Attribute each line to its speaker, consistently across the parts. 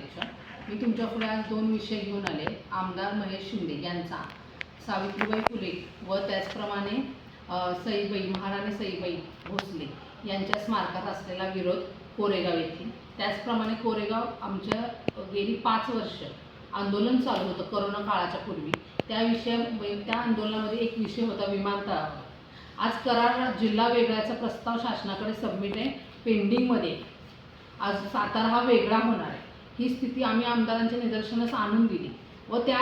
Speaker 1: अध्यक्ष. मी तुमच्यापुढे आज दोन विषय घेऊन आले. आमदार महेश शिंदे यांचा. सावित्रीबाई फुले व त्याचप्रमाणे सईबाई महाराणी सईबाई भोसले यांच्या स्मारकात असलेला विरोध कोरेगाव येथील त्याचप्रमाणे कोरेगाव आमच्या गेली पाच वर्ष आंदोलन चालू होतं करोना काळाच्या पूर्वी. त्या विषया त्या आंदोलनामध्ये एक विषय होता विमानतळावर आज करार जिल्हा वेगळ्याचा प्रस्ताव शासनाकडे सबमिट आहे. पेंडिंगमध्ये आज सातारा हा वेगळा होणार आहे. ही स्थिती आम्ही आमदारांच्या निदर्शनास आणून दिली व त्या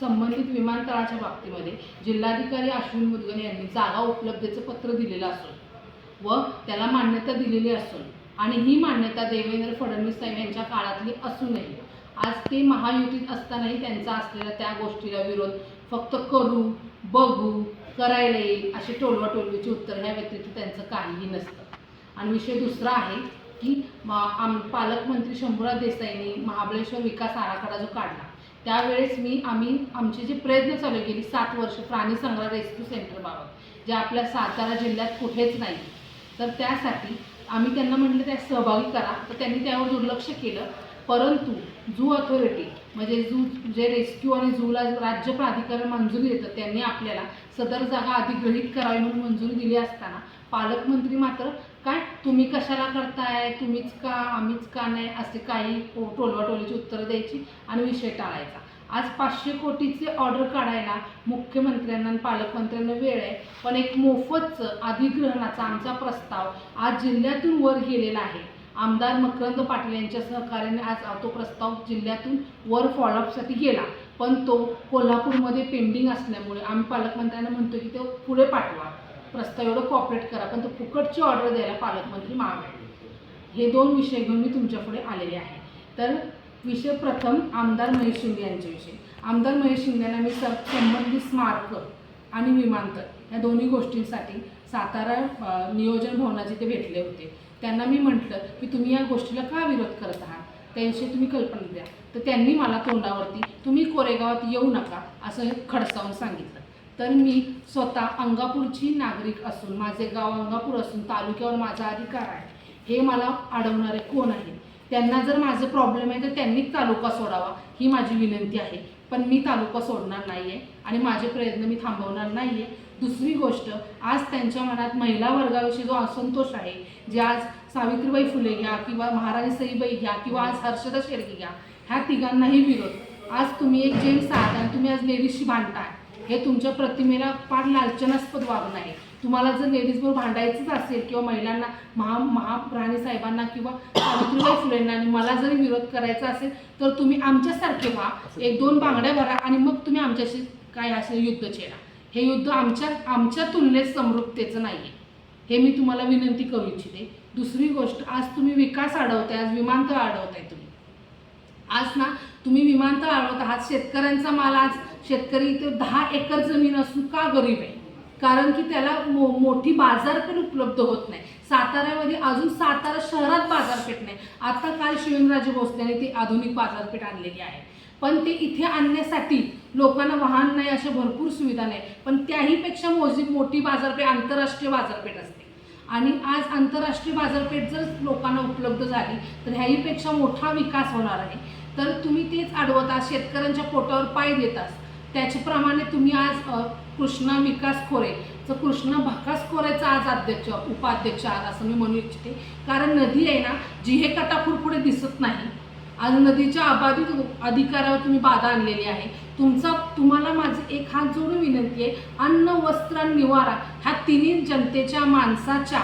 Speaker 1: संबंधित विमानतळाच्या बाबतीमध्ये जिल्हाधिकारी अश्विन मुदगल यांनी जागा उपलब्धतेचं पत्र दिलेलं असून व त्याला मान्यता दिलेली असून आणि ही मान्यता देवेंद्र फडणवीस साहेब यांच्या काळातली असूनही आज ते महायुतीत असतानाही त्यांचा असलेला त्या गोष्टीला विरोध फक्त करू बघू करायला येईल अशी टोलवाटोलवीची उत्तर ह्या व्यतिरिक्त त्यांचं काहीही नसतं. आणि विषय दुसरा आहे की आम पालकमंत्री शंभूराज देसाईंनी महाबळेश्वर विकास आराखडा जो काढला. त्यावेळेस मी आम्ही आमचे जे प्रयत्न चालू केली सात वर्ष प्राणी संग्रह रेस्क्यू सेंटरबाबत जे आपल्या सातारा जिल्ह्यात कुठेच नाही. तर त्यासाठी आम्ही त्यांना म्हटलं त्या सहभागी करा. तर त्यांनी त्यावर दुर्लक्ष केलं. परंतु झू अथॉरिटी म्हणजे झू जे रेस्क्यू आणि झूला राज्य प्राधिकरण मंजुरी देतं त्यांनी आपल्याला सदर जागा अधिग्रहित करावी म्हणून मंजुरी दिली असताना पालकमंत्री मात्र काय? तुम्ही कशाला करताय? तुम्हीच का? आम्हीच का नाही? असे काही टोलवाटोलीची उत्तरं द्यायची आणि विषय टाळायचा. आज पाचशे कोटीचे ऑर्डर काढायला मुख्यमंत्र्यांना आणि पालकमंत्र्यांना वेळ आहे. पण एक मोफतचं अधिग्रहणाचा आमचा प्रस्ताव आज जिल्ह्यातून वर गेलेला आहे. आमदार मकरंद पाटील यांच्या सहकार्याने आज तो प्रस्ताव जिल्ह्यातून वर फॉलोअपसाठी गेला. पण तो कोल्हापूरमध्ये पेंडिंग असल्यामुळे आम्ही पालकमंत्र्यांना म्हणतो की तो पुढे पाठवा. प्रस्ताव एवढं कॉपरेट करा पण तो फुकटची ऑर्डर द्यायला पालकमंत्री माग हे दोन विषय घेऊन मी तुमच्यापुढे आलेले आहे. तर विषय प्रथम आमदार महेश शिंदे यांच्याविषयी. आमदार महेश शिंदेना मी सर संबंधित स्मारक आणि विमानतळ या दोन्ही गोष्टींसाठी सातारा नियोजन भवनाचे ते भेटले होते त्यांना मी म्हटलं की तुम्ही या गोष्टीला का विरोध करत आहात? त्याविषयी तुम्ही कल्पना द्या. तर त्यांनी मला तोंडावरती तुम्ही कोरेगावात येऊ नका असं खडसावून सांगितलं. तर मी स्वतः अंगापूरची नागरिक असून माझे गाव अंगापूर असून तालुक्यावर माझा अधिकार आहे. हे मला अडवणारे कोण आहे? त्यांना जर माझं प्रॉब्लेम आहे तर त्यांनीच तालुका सोडावा ही माझी विनंती आहे. पण मी तालुका सोडणार नाही आहे आणि माझे प्रयत्न मी थांबवणार नाही आहे दुसरी गोष्ट आज त्यांच्या मनात महिला वर्गाविषयी जो असंतोष आहे जे आज सावित्रीबाई फुले घ्या किंवा महाराणी सईबाई घ्या किंवा आज हर्षदा शेळके घ्या ह्या तिघांनाही विरोध. आज तुम्ही एक जेंट्स आहात आणि तुम्ही आज लेडीजशी भांडताय. हे तुमच्या प्रतिमेला फार लालचनास्पद वागणं आहे. तुम्हाला जर लेडीजबरोबर भांडायचंच असेल किंवा महिलांना महा महाराणी साहेबांना किंवा सावित्रीबाई फुलेंना आणि मला जरी विरोध करायचा असेल तर तुम्ही आमच्यासारखे व्हा. एक दोन बांगड्या भरा आणि मग तुम्ही आमच्याशी काय असेल युद्ध छेडा. हे युद्ध आमच्या आमच्या तुलनेत समृद्धतेचं नाही आहे हे मी तुम्हाला विनंती करू इच्छिते. दुसरी गोष्ट आज तुम्ही विकास अडवताय आज विमानतळ अडवताय तुम्ही. आज ना तुम्ही विमानतळ अडवत आहात शेतकऱ्यांचा माल आज शेतकरी तो दहा एकर जमीन असून का गरीब आहे? कारण की त्याला मो मोठी बाजारपेठ उपलब्ध होत नाही. साताऱ्यामध्ये अजून सातारा शहरात बाजारपेठ नाही. आता काल शिवेंद्रराजे भोसलेने ती आधुनिक बाजारपेठ आणलेली आहे. पण ते इथे आणण्यासाठी लोकांना वाहन नाही अशा भरपूर सुविधा नाही. पण त्याहीपेक्षा मोजी मोठी बाजारपेठ आंतरराष्ट्रीय बाजारपेठ असते. आणि आज आंतरराष्ट्रीय बाजारपेठ जर लोकांना उपलब्ध झाली तर ह्याहीपेक्षा मोठा विकास होणार आहे. तर तुम्ही तेच अडवता शेतकऱ्यांच्या पोटावर पाय देतात त्याच्याप्रमाणे तुम्ही आज कृष्णा विकास खोरे तर कृष्णा भकास खोरेचा आज अध्यक्ष उपाध्यक्ष आज असं मी म्हणू इच्छिते. कारण नदी आहे ना जी हे कटापूर पुढे दिसत नाही. आज नदीच्या अबाधित अधिकारावर तुम्ही बाधा आणलेली आहे. तुमचा तुम्हाला माझी एक हात जोडून विनंती आहे अन्न वस्त्र आणि निवारा ह्या तिन्ही जनतेच्या माणसाच्या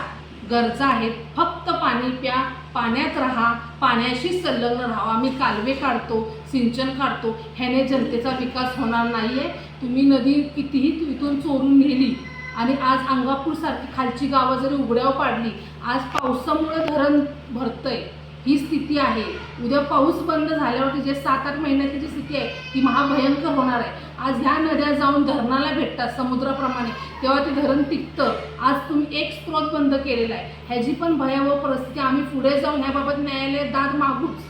Speaker 1: गरजा आहेत. फक्त पाणी प्या पाण्यात राहा पाण्याशी संलग्न राहावा आम्ही कालवे काढतो सिंचन काढतो. ह्याने जनतेचा विकास होणार नाही आहे तुम्ही नदी कितीही इथून चोरून नेली आणि आज अंगापूरसारखी खालची गावं जरी उघड्यावर पाडली आज पावसामुळे धरण भरतं आहे ही स्थिती आहे. उद्या पाऊस बंद झाल्यावरती जे सात आठ महिन्याची जी स्थिती आहे ती महाभयंकर होणार आहे. आज ह्या नद्या जाऊन धरणाला भेटतात समुद्राप्रमाणे. तेव्हा ते धरण टिकतं. आज तुम्ही एक स्रोत बंद केलेला आहे. ह्याची पण भयावह परिस्थिती आम्ही पुढे जाऊन ह्याबाबत न्यायालयात दाद मागूच.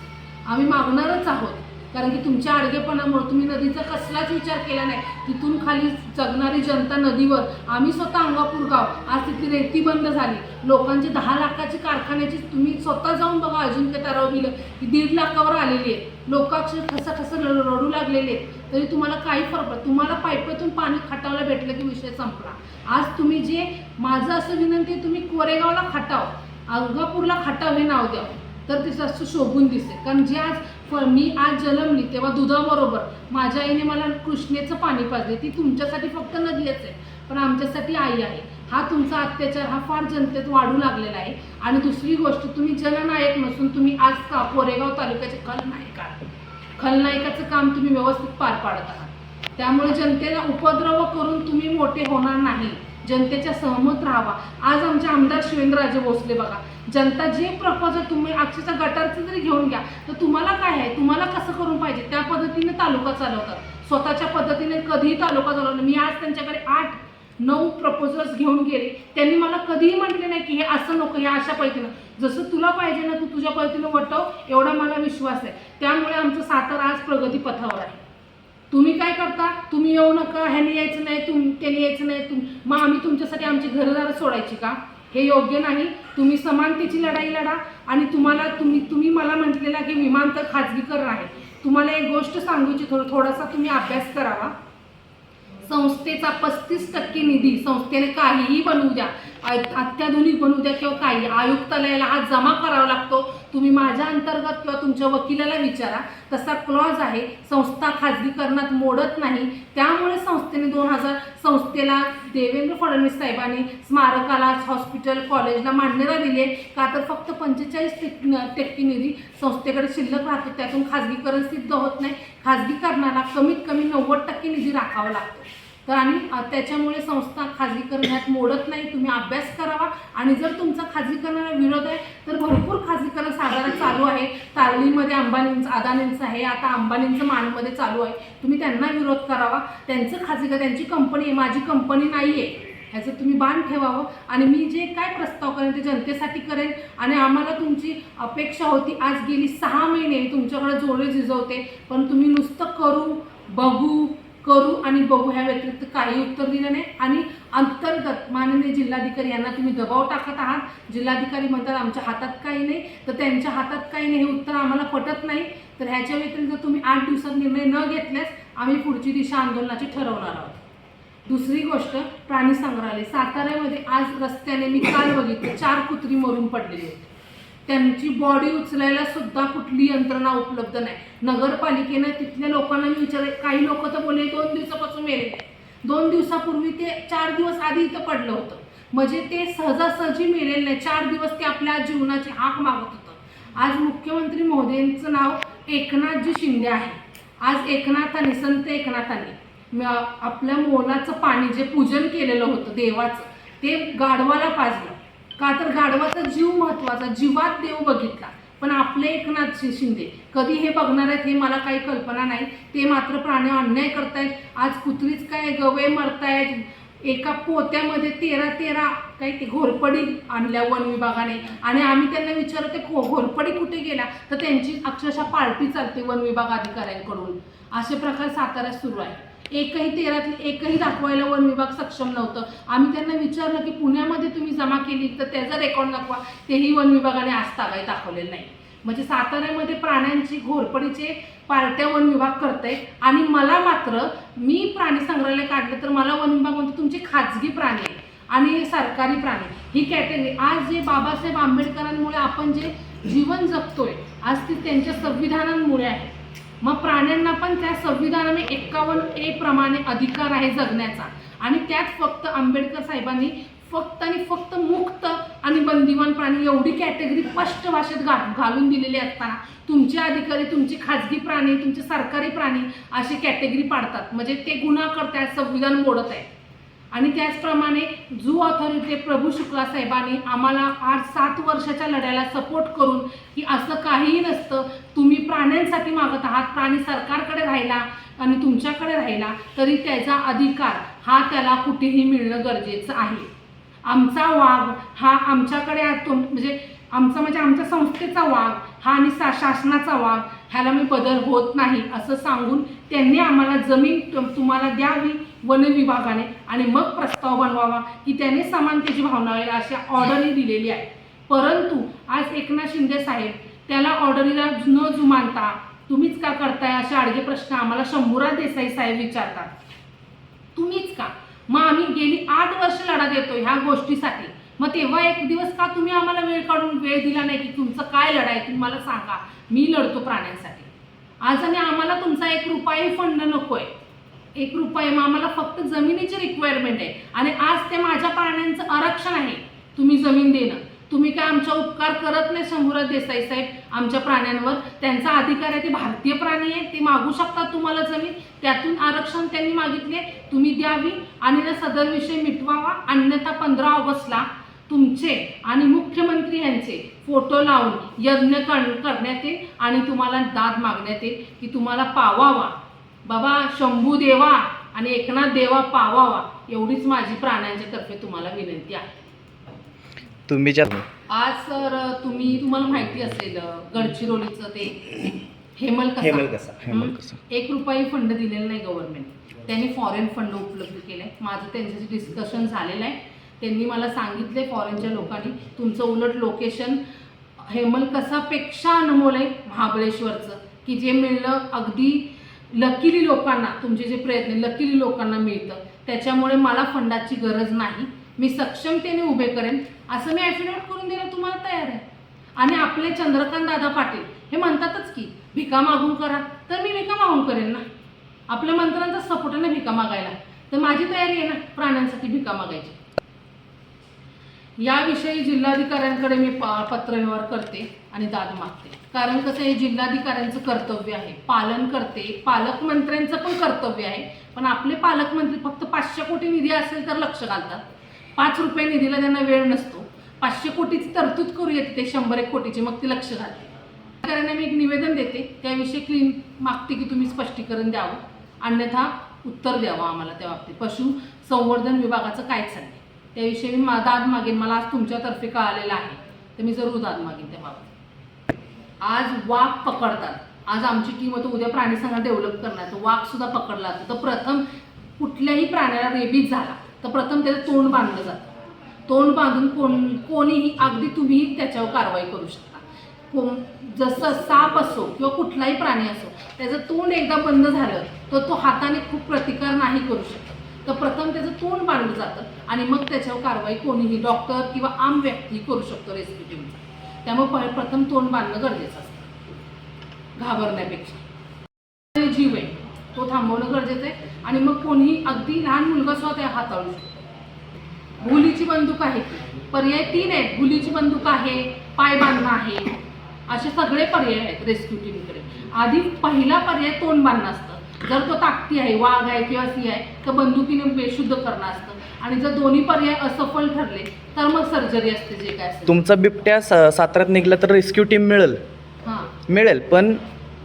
Speaker 1: आम्ही मागणारच आहोत. कारण की तुमच्या आडगेपणामुळे तुम्ही नदीचा कसलाच विचार केला नाही. तिथून खाली जगणारी जनता नदीवर आम्ही स्वतः अंगापूर गाव आज तिथली रेती बंद झाली. लोकांची दहा लाखाची कारखान्याची तुम्ही स्वतः जाऊन बघा अजिंक्य ताराव बिलं की दीड लाखावर आलेली आहे. लोकाक्षर ठसा ठसा रडू रडू लागलेले आहेत. तरी तुम्हाला काही फरक पडत तुम्हाला पाईपातून पाणी खटावला भेटलं की विषय संपला. आज तुम्ही जे माझं असं विनंती आहे तुम्ही कोरेगावला खटाव अंगापूरला खटाव हे नाव द्या. तर तिचं असं शोभून दिसेल. कारण जे आज पण मी आज जलमली तेव्हा दुधाबरोबर माझ्या आईने मला कृष्णेचं पाणी पाजले. ती तुमच्यासाठी फक्त नदीच आहे पण आमच्यासाठी आई आहे. हा तुमचा अत्याचार हा फार जनतेत वाढू लागलेला आहे. आणि दुसरी गोष्ट तुम्ही जननायक नसून तुम्ही आज का कोरेगाव तालुक्याचे खलनायक आहात? खलनायकाचं काम तुम्ही व्यवस्थित पार पाडत आहात. त्यामुळे जनतेला उपद्रव करून तुम्ही मोठे होणार नाही. जनतेच्या सहमत राहावा. आज आमचे आमदार शिवेंद्रराजे भोसले बघा. जनता जे प्रपोजल तुम्ही अक्षरशः गटारचं जरी घेऊन घ्या तर तुम्हाला काय आहे? तुम्हाला कसं करून पाहिजे? त्या पद्धतीने तालुका चालवतात. स्वतःच्या पद्धतीने कधीही तालुका चालवला मी आज त्यांच्याकडे आठ नऊ प्रपोजल्स घेऊन गेले. त्यांनी मला कधीही म्हटले नाही की हे असं नको हे अशा पद्धतीनं. जसं तुला पाहिजे ना तू तुझ्या पद्धतीनं वटव. एवढा मला विश्वास आहे. त्यामुळे आमचं सातारा आज प्रगती पथावर आहे. तुम्ही काय करता? तुम्ही येऊ नका ह्याने यायचं नाही तुम त्याने यायचं नाही तुम मग आम्ही तुमच्यासाठी आमची घरदारं सोडायची का? हे योग्य नाही. तुम्ही समानतेची लढाई लढा आणि तुम्हाला तुम्ही तुम्ही मला म्हटलेला की विमानतळ खाजगीकरण आहे. तुम्हाला एक गोष्ट सांगूची थोडं थोडासा तुम्ही अभ्यास करावा. संस्थेचा पस्तीस टक्के निधी संस्थेने काहीही बनवू द्या. अत्याधुनिक बनू द्या किंवा काही. आयुक्तालयाला आज जमा करावा लागतो. तुम्ही माझ्या अंतर्गत किंवा तुमच्या वकिलाला विचारा. तसा क्लॉज आहे. संस्था खाजगीकरणात मोडत नाही. त्यामुळे संस्थेने दोन हजार संस्थेला देवेंद्र फडणवीस साहेबांनी स्मारकाला हॉस्पिटल कॉलेजला मान्यता दिली का तर फक्त पंचेचाळीस टक्के निधी संस्थेकडे शिल्लक राहतो. त्यातून खाजगीकरण सिद्ध होत नाही. खाजगीकरणाला कमीत कमी नव्वद टक्के निधी राखावा लागतो. तर आणि त्याच्यामुळे संस्था खाजगीकरण ह्यात मोडत नाही. तुम्ही अभ्यास करावा. आणि जर तुमचा खाजगीकरणाला विरोध आहे तर भरपूर खाजगीकरण साधारण चालू आहे. तारलीमध्ये अंबानींचं अदानींचं आहे. आता अंबानींचं मानमध्ये चालू आहे. तुम्ही त्यांना विरोध करावा. त्यांचं खाजगी त्यांची कंपनी आहे. माझी कंपनी नाही आहे ह्याचं तुम्ही बाण ठेवावं. आणि मी जे काय प्रस्ताव करेन ते जनतेसाठी करेन. आणि आम्हाला तुमची अपेक्षा होती. आज गेली सहा महिने तुमच्याकडे जोडे झिजवते. पण तुम्ही नुसतं करू बघू करू आणि बघू ह्या व्यतिरिक्त काही उत्तर दिलं नाही. आणि अंतर्गत माननीय जिल्हाधिकारी यांना तुम्ही दबाव टाकत आहात. जिल्हाधिकारी म्हणतात आमच्या हातात काही नाही. तर त्यांच्या हातात काही नाही हे उत्तर आम्हाला पटत नाही. तर ह्याच्या व्यतिरिक्त तुम्ही आठ दिवसात निर्णय न घेतल्यास आम्ही पुढची दिशा आंदोलनाची ठरवणार आहोत. दुसरी गोष्ट प्राणी संग्रहालय. साताऱ्यामध्ये आज रस्त्याने मी काल बघितलं चार कुत्री मरून पडलेली होती त्यांची बॉडी उचलायला सुद्धा कुठली यंत्रणा उपलब्ध नाही. नगरपालिकेनं तिथल्या लोकांना मी विचारले काही लोक तर बोलले दोन दिवसापासून मेले. दोन दिवसापूर्वी ते चार दिवस आधी इथं पडलं होतं. म्हणजे ते सहजासहजी मिळेल नाही. चार दिवस ते आपल्या जीवनाची हाक मागत होतं. आज मुख्यमंत्री महोदयांचं नाव एकनाथजी शिंदे आहे. आज एकनाथाने संत एकनाथाने आपल्या मोलाचं पाणी जे पूजन केलेलं होतं देवाचं ते गाढवाला पाजलं. का तर गाढवाचा जीव महत्त्वाचा जीवात देव बघितला. पण आपले एकनाथ शिंदे कधी हे बघणार आहेत हे मला काही कल्पना नाही. ते मात्र प्राणी अन्याय करतायत. आज कुत्रीच काय गवे मरतायत. एका पोत्यामध्ये तेरा तेरा काही ते घोरपडी आणल्या वन विभागाने. आणि आम्ही त्यांना विचारलं ते खो घोरपडी कुठे गेला? तर त्यांची अक्षरशः पार्टी चालते वन विभाग अधिकाऱ्यांकडून असे प्रकार साताऱ्यात सुरू आहे एकही तेरातली एकही दाखवायला वन विभाग सक्षम नव्हतं. आम्ही त्यांना विचारलं की पुण्यामध्ये तुम्ही जमा केली तर त्याचा रेकॉर्ड दाखवा. तेही वन विभागाने आज तागाय दाखवलेलं नाही. म्हणजे साताऱ्यामध्ये प्राण्यांची घोरपडीचे पार्ट्या वन विभाग करते आणि मला मात्र मी प्राणी संग्रहालय काढलं तर मला वन विभाग म्हणतो तुमचे खाजगी प्राणी आहे आणि सरकारी प्राणी ही कॅटेगरी आज जे बाबासाहेब आंबेडकरांमुळे आपण जे जीवन जगतोय आज ते त्यांच्या संविधानांमुळे आहे. मग प्राण्यांना पण त्या संविधानाने एक्कावन्न ए प्रमाणे अधिकार आहे जगण्याचा. आणि त्यात फक्त आंबेडकर साहेबांनी फक्त आणि फक्त मुक्त आणि बंदिवान प्राणी एवढी कॅटेगरी स्पष्ट भाषेत घा घालून दिलेली असताना तुमचे अधिकारी तुमचे खाजगी प्राणी तुमचे सरकारी प्राणी अशी कॅटेगरी पाडतात. म्हणजे ते गुन्हा करतात संविधान मोडत आहे आणि त्याचप्रमाणे झू ऑथॉरिटी प्रभू शुक्ला साहेबांनी आम्हाला आठ सात वर्षाच्या लढ्याला सपोर्ट करून की असं काहीही नसतं तुम्ही प्राण्यांसाठी मागत आहात प्राणी सरकारकडे राहिला आणि तुमच्याकडे राहिला तरी त्याचा अधिकार हा त्याला कुठेही मिळणं गरजेचं आहे. आमचा वाघ हा आमच्याकडे म्हणजे आमचा म्हणजे आमच्या संस्थेचा वाघ हा आणि सा शासनाचा वाघ ह्याला मी बदल होत नाही असं सांगून त्यांनी आम्हाला जमीन तुम्हाला द्यावी वन विभागाने. आणि मग प्रस्ताव बनवावा की त्याने समानतेची भावना होईल अशा ऑर्डरी दिलेली आहे. परंतु आज एकनाथ शिंदे साहेब त्याला ऑर्डरीला न जुमानता तुम्हीच का करताय असे आडगे प्रश्न आम्हाला शंभूरा देसाई साहेब विचारतात. तुम्हीच का? मग आम्ही गेली आठ वर्ष लढा देतो ह्या गोष्टीसाठी. मग तेव्हा एक दिवस का तुम्ही आम्हाला वेळ काढून वेळ दिला नाही की तुमचं काय लढा आहे सांगा. मी लढतो प्राण्यांसाठी. आज आणि आम्हाला तुमचा एक रुपयाही फंड नकोय. एक रुपये मग आम्हाला फक्त जमिनीची रिक्वायरमेंट आहे. आणि आज ते माझ्या प्राण्यांचं आरक्षण आहे. तुम्ही जमीन देणं. तुम्ही काय आमचा उपकार करत नाही शंभूराज देसाई साहेब आमच्या प्राण्यांवर. त्यांचा अधिकार आहे ते भारतीय प्राणी आहे ते मागू शकतात तुम्हाला जमीन. त्यातून आरक्षण त्यांनी मागितले. तुम्ही द्यावी आणि ना सदर विषय मिटवावा. अन्यथा पंधरा ऑगस्टला तुमचे आणि मुख्यमंत्री यांचे फोटो लावून यज्ञ कर करण्यात येईल आणि तुम्हाला दाद मागण्यात येईल की तुम्हाला पावावा. बाबा शंभू देवा आणि एकनाथ देवा पावावा एवढीच माझी प्राण्यांच्या तर्फे तुम्हाला विनंती आहे.
Speaker 2: तुम्ही
Speaker 1: आज सर तुम्ही तुम्हाला माहिती असेल गडचिरोलीचं ते हेमल कसा
Speaker 3: हेमल कसा
Speaker 2: हेमल कसं
Speaker 1: एक रुपये फंड दिलेला नाही गव्हर्नमेंट त्यांनी फॉरेन फंड उपलब्ध केले माझं त्यांच्याशी डिस्कशन झालेलं आहे. त्यांनी मला सांगितले फॉरेनच्या लोकांनी तुमचं उलट लोकेशन हेमल कसापेक्षा अनमोल आहे महाबळेश्वरचं. की जे मिळलं अगदी लकीली लोकांना तुमचे जे प्रयत्न लकीली लोकांना मिळतं. त्याच्यामुळे मला फंडाची गरज नाही. मी सक्षमतेने उभे करेन. असं मी ॲफिडेविट करून द्यायला तुम्हाला तयार आहे. आणि आपले चंद्रकांत दादा पाटील हे म्हणतातच की भिका मागून करा. तर मी भिका मागून करेन ना. आपल्या मंत्र्यांचा सपोर्ट आहे ना भिका मागायला. तर माझी तयारी आहे ना प्राण्यांसाठी भिका मागायची. याविषयी जिल्हाधिकाऱ्यांकडे मी प- पत्रव्यवहार करते आणि दाद मागते. कारण कसं हे जिल्हाधिकाऱ्यांचं कर्तव्य आहे. पालन करते. पालकमंत्र्यांचं पण कर्तव्य आहे. पण आपले पालकमंत्री फक्त पाचशे कोटी निधी असेल तर लक्ष घालतात. पाच रुपये निधीला त्यांना वेळ नसतो. पाचशे कोटीची तरतूद करू येते ते शंभर एक कोटीची. मग ते लक्ष घालते. अधिकाऱ्यांना मी एक निवेदन देते. त्याविषयी क्लीन मागते की तुम्ही स्पष्टीकरण द्यावं. अन्यथा उत्तर द्यावं आम्हाला त्या बाबतीत. पशु संवर्धन विभागाचं काय चाललं त्याविषयी मी मा- दाद मागेन. मला आज तुमच्यातर्फे कळालेलं आहे. तर मी जरूर दाद मागेन त्याबाबत आज वाघ पकडतात. आज आमची टीम होतं उद्या प्राणी संघ डेव्हलप करणार तर पकडला जातो. तर प्रथम कुठल्याही प्राण्याला रेबीज झाला तर प्रथम त्याचं तोंड बांधलं जातं. तोंड बांधून कोण कोणीही अगदी तुम्हीही त्याच्यावर कारवाई करू शकता. कोण जसं साप असो किंवा कुठलाही प्राणी असो त्याचं तोंड एकदा बंद झालं तर तो हाताने खूप प्रतिकार नाही करू शकत. तर प्रथम त्याचं तोंड बांधलं जातं आणि मग त्याच्यावर कारवाई कोणीही डॉक्टर किंवा आम व्यक्ती करू शकतो रेस्क्यू टीमचा त्यामुळे प- प्रथम तोंड बांधणं गरजेचं असतं. घाबरण्यापेक्षा. जीव आहे. तो थांबवणं गरजेचं आहे. आणि मग कोणीही अगदी लहान मुलगा सुद्धा त्या हाताळू शकतो. भुलीची बंदूक आहे. पर्याय तीन आहेत. भुलीची बंदूक आहे पाय बांधणं आहे. असे सगळे पर्याय आहेत रेस्क्यू टीमकडे आधी पहिला पर्याय तोंड बांधणं असतं. जर तो ताकती आहे वाघ आहे किंवा सी आहे तर बंदुकीने बेशुद्ध करणं असतं. आणि जर दोन्ही पर्याय असफल ठरले तर मग सर्जरी असते जे काय असेल.
Speaker 2: तुमचा बिबट्या स साताऱ्यात निघला तर रेस्क्यू टीम मिळेल.
Speaker 1: हां.
Speaker 2: मिळेल पण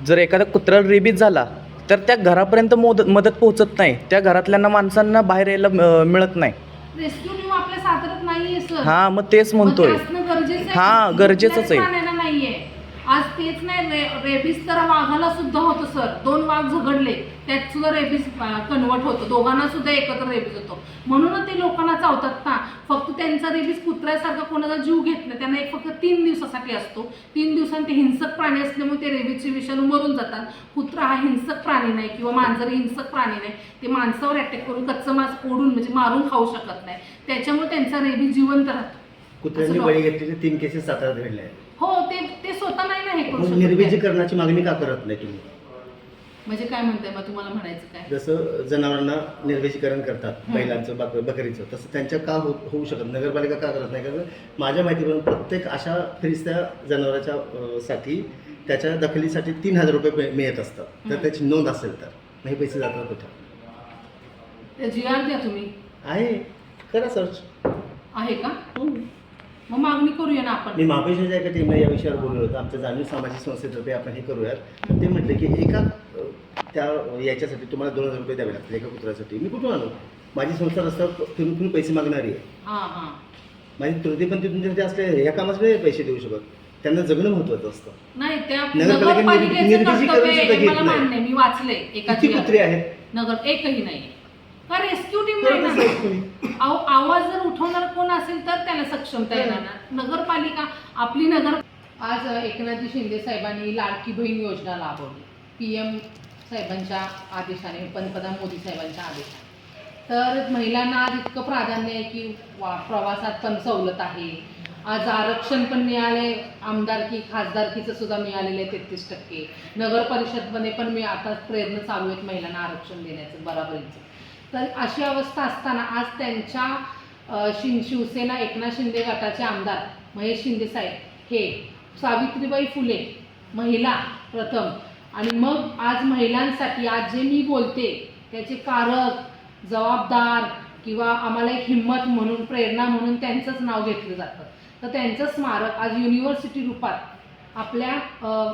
Speaker 2: जर एखादा कुत्र्याला रेबीज झाला तर त्या घरापर्यंत मोदत मदत पोहोचत नाही. त्या घरातल्यांना माणसांना बाहेर यायला अं, मिळत नाही.
Speaker 1: रेस्क्यू टीम आपल्या साताऱ्यात नाहीये सर.
Speaker 2: हा मग तेच म्हणतोय. हा, गरजेचंच आहे.
Speaker 1: आज तेच नाही रे रेबीज तर वाघाला सुद्धा होतं सर. दोन वाघ झगडले त्यात सुद्धा रेबीज कन्वर्ट होतो. दोघांना सुद्धा एकत्र रेबीज होतो. म्हणूनच ते लोकांना चावतात ना. फक्त त्यांचा रेबीज कुत्र्यासारखा कोणाचा जीव घेत नाही. त्यांना एक फक्त तीन दिवसासाठी असतो. तीन दिवसांनी ते हिंसक प्राणी असल्यामुळे ते रेबीजचे विषाणू मरून जातात. कुत्रा हा हिंसक प्राणी नाही किंवा मांजर हिंसक प्राणी नाही. ते माणसावर अटॅक करून कच्चं मांस ओढून म्हणजे मारून खाऊ शकत नाही. त्याच्यामुळे त्यांचा रेबीज जिवंत राहतो.
Speaker 3: कुत्र्यांनी बळी घेतलेले तीन केसेस साताऱ्यात घडल्या आहेत.
Speaker 1: हो ते ते स्वतः नाही ना हे करू
Speaker 3: मग
Speaker 1: शकत.
Speaker 3: निर्बीजीकरणाची मागणी का करत नाही तुम्ही?
Speaker 1: म्हणजे काय म्हणताय मग तुम्हाला म्हणायचं काय?
Speaker 3: जसं जनावरांना निर्बीजीकरण करतात
Speaker 1: हं.
Speaker 3: बैलांचं बक बकरीचं तसं त्यांच्या का हो होऊ शकत नगरपालिका का करत नाही? कारण माझ्या माहितीवरून प्रत्येक अशा फिरिस्त्या जनावराच्या अं, साठी त्याच्या दखलीसाठी तीन हजार रुपये पे- मिळत असतात. तर
Speaker 1: हं.
Speaker 3: त्याची नोंद असेल तर. नाही पैसे जातात कुठं?
Speaker 1: ते जी आर द्या तुम्ही.
Speaker 3: आहे. करा सर्च.
Speaker 1: आहे का? मग मागणी करूया ना आपण.
Speaker 3: मी महाबळेश्वरच्या एका टीमला या विषयावर बोललो होतो आमच्या जाणीव सामाजिक संस्थेतर्फे आपण हे करूयात. तर ते म्हटले की एका त्या याच्यासाठी तुम्हाला दोन हजार रुपये द्यावे लागतील एका कुत्र्यासाठी. मी कुठून आलो माझी संस्था रस्त्यावर फिरून फिरून पैसे मागणारी आहे.
Speaker 1: हां हां.
Speaker 3: माझी त्रुटी पण तिथून जर ते असले ह्या कामासाठी नाही पैसे देऊ शकत. त्यांना जगणं महत्वाचं असतं.
Speaker 1: नाही त्या नगरपालिकेचं
Speaker 3: निर्देशीकरण
Speaker 1: कर्तव्य
Speaker 3: सुद्धा
Speaker 1: आहे,
Speaker 3: घेत
Speaker 1: मला
Speaker 3: नाही.
Speaker 1: मान्य आहे. मी वाचले एका
Speaker 3: किती कुत्रे आहेत?
Speaker 1: नगर एकही नाही. का रेस्क्यू टीम नाही ना. आव- आवाज जर उठवणार कोण असेल तर त्याला सक्षमता येणार. ना नगरपालिका आपली नगर आज एकनाथजी शिंदे साहेबांनी लाडकी बहीण योजना राबवली पी एम साहेबांच्या आदेशाने पंतप्रधान मोदी साहेबांच्या आदेशाने. तर महिलांना आज इतकं प्राधान्य आहे की वा प्रवासात पण सवलत आहे. आज आरक्षण पण मिळाले आमदारकी खासदारकीचं सुद्धा मिळालेलं आहे तेहतीस टक्के. नगर परिषदमध्ये पण मी आता प्रयत्न चालू आहेत महिलांना आरक्षण देण्याचं बराबरीचं. तर अशी अवस्था असताना आज त्यांच्या शिं शिवसेना एकनाथ शिंदे गटाचे आमदार महेश शिंदे साहेब हे सावित्रीबाई फुले महिला प्रथम. आणि मग आज महिलांसाठी आज जे मी बोलते त्याचे कारक जबाबदार किंवा आम्हाला एक हिंमत म्हणून प्रेरणा म्हणून त्यांचंच नाव घेतलं जातं. तर त्यांचं स्मारक आज युनिव्हर्सिटी रूपात आपल्या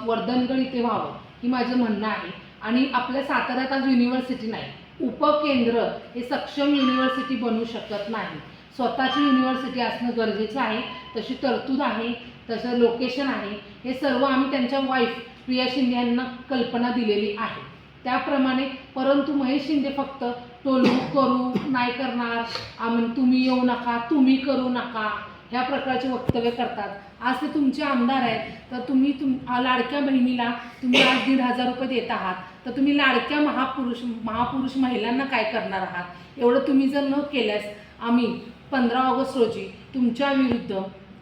Speaker 1: वर्धनगड इथे व्हावं ही माझं म्हणणं आहे. आणि आपल्या साताऱ्यात आज युनिव्हर्सिटी नाही. उपकेंद्र हे सक्षम युनिव्हर्सिटी बनू शकत नाही. स्वतःची युनिव्हर्सिटी असणं गरजेचं आहे. तशी तरतूद आहे तसं लोकेशन आहे. हे सर्व आम्ही त्यांच्या वाईफ प्रिया शिंदे यांना कल्पना दिलेली आहे. त्याप्रमाणे परंतु महेश शिंदे फक्त टोलू करू नाही करणार आम्ही तुम्ही येऊ नका तुम्ही करू नका ह्या प्रकारचे वक्तव्य करतात. आज ते तुमचे आमदार आहेत तर तुम्ही तुम लाडक्या बहिणीला तुम्ही आज दीड हजार रुपये देत आहात. तर तुम्ही लाडक्या महापुरुष महापुरुष महिलांना काय करणार आहात? एवढं तुम्ही जर न केल्यास आम्ही पंधरा ऑगस्ट रोजी तुमच्या विरुद्ध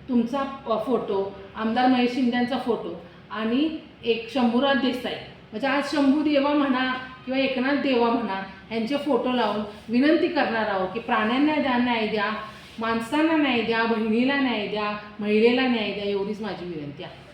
Speaker 1: तुमचा फोटो आमदार महेश शिंद्यांचा फोटो आणि एक शंभूराज देसाई म्हणजे आज शंभू देवा म्हणा किंवा एकनाथ देवा म्हणा यांचे फोटो लावून विनंती करणार आहोत की प्राण्यांना द्या न्याय द्या माणसांना न्याय द्या बहिणीला न्याय द्या महिलेला न्याय द्या एवढीच माझी विनंती आहे.